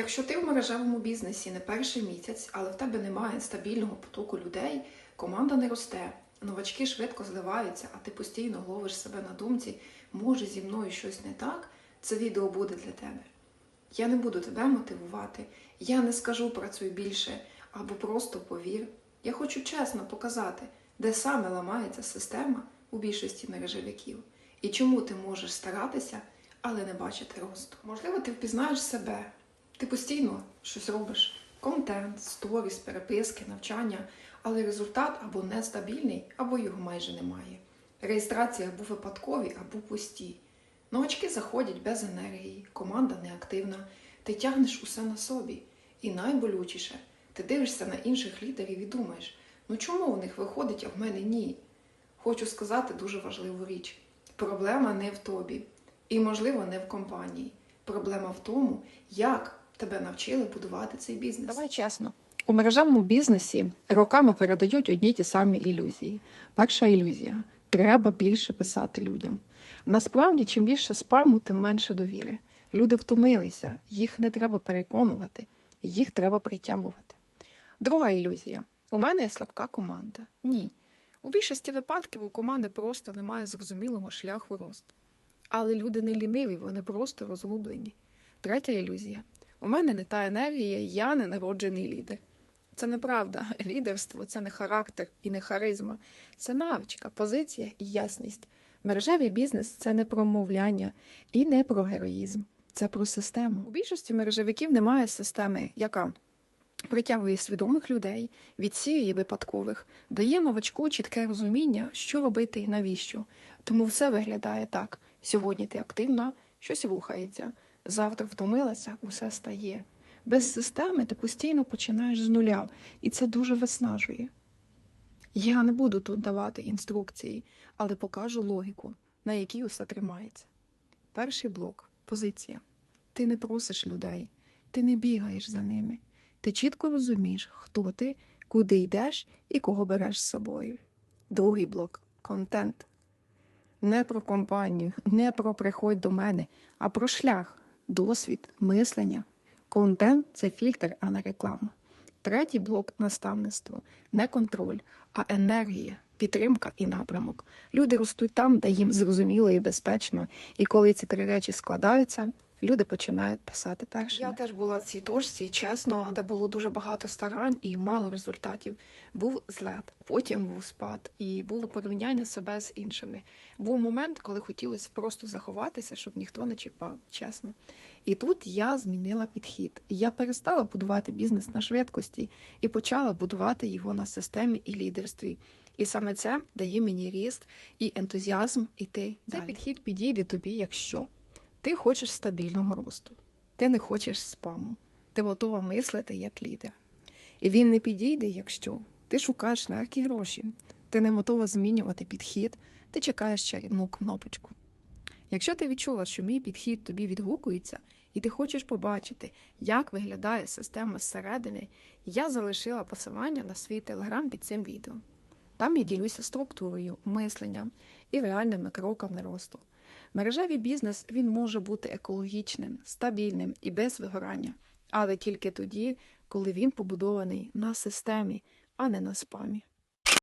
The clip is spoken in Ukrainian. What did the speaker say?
Якщо ти в мережевому бізнесі не перший місяць, але в тебе немає стабільного потоку людей, команда не росте, новачки швидко зливаються, а ти постійно ловиш себе на думці, може зі мною щось не так, це відео буде для тебе. Я не буду тебе мотивувати, я не скажу працюй більше або просто повір. Я хочу чесно показати, де саме ламається система у більшості мережевиків і чому ти можеш старатися, але не бачити росту. Можливо, ти впізнаєш себе, ти постійно щось робиш: контент, сторіс, переписки, навчання, але результат або нестабільний, або його майже немає. Реєстрації або випадкові, або пусті. Новачки заходять без енергії, команда неактивна, ти тягнеш усе на собі. І найболючіше, ти дивишся на інших лідерів і думаєш, ну чому у них виходить, а в мене ні? Хочу сказати дуже важливу річ: проблема не в тобі, і, можливо, не в компанії. Проблема в тому, як тебе навчили будувати цей бізнес. Давай чесно. У мережевому бізнесі роками передають одні й ті самі ілюзії. Перша ілюзія треба більше писати людям. Насправді, чим більше спаму, тим менше довіри. Люди втомилися, їх не треба переконувати, їх треба притягувати. Друга ілюзія: у мене є слабка команда. Ні. У більшості випадків у команди просто немає зрозумілого шляху росту. Але люди не ліниві, вони просто розгублені. Третя ілюзія. У мене не та енергія, я не народжений лідер. Це неправда. Лідерство це не характер і не харизма, це навичка, позиція і ясність. Мережевий бізнес це не про мовляння і не про героїзм. Це про систему. У більшості мережевиків немає системи, яка притягує свідомих людей, відсіює випадкових, дає новачку чітке розуміння, що робити і навіщо. Тому все виглядає так: сьогодні ти активна, щось рухається, завтра втомилася, усе стає. Без системи ти постійно починаєш з нуля, і це дуже виснажує. Я не буду тут давати інструкції, але покажу логіку, на якій усе тримається. Перший блок позиція. Ти не просиш людей, ти не бігаєш за ними. Ти чітко розумієш, хто ти, куди йдеш і кого береш з собою. Другий блок контент. Не про компанію, не про приходь до мене, а про шлях, досвід, мислення. Контент це фільтр, а не реклама. Третій блок наставництво не контроль, а енергія, підтримка і напрямок. Люди ростуть там, де їм зрозуміло і безпечно. І коли ці три речі складаються, люди починають писати першими. Я теж була в цій точці, чесно, де було дуже багато старань і мало результатів. Був злет, потім був спад, і було порівняння себе з іншими. Був момент, коли хотілося просто заховатися, щоб ніхто не чіпав, чесно. І тут я змінила підхід. Я перестала будувати бізнес на швидкості і почала будувати його на системі і лідерстві. І саме це дає мені ріст і ентузіазм іти. Цей підхід підійде тобі, якщо ти хочеш стабільного росту, ти не хочеш спаму, ти готова мислити як лідер. І він не підійде, якщо ти шукаєш легкі гроші, ти не готова змінювати підхід, ти чекаєш чарівну кнопочку. Якщо ти відчула, що мій підхід тобі відгукується, і ти хочеш побачити, як виглядає система зсередини, я залишила посилання на свій телеграм під цим відео. Там я ділюся структурою, мисленням і реальними кроками росту. Мережевий бізнес він може бути екологічним, стабільним і без вигорання, але тільки тоді, коли він побудований на системі, а не на спамі.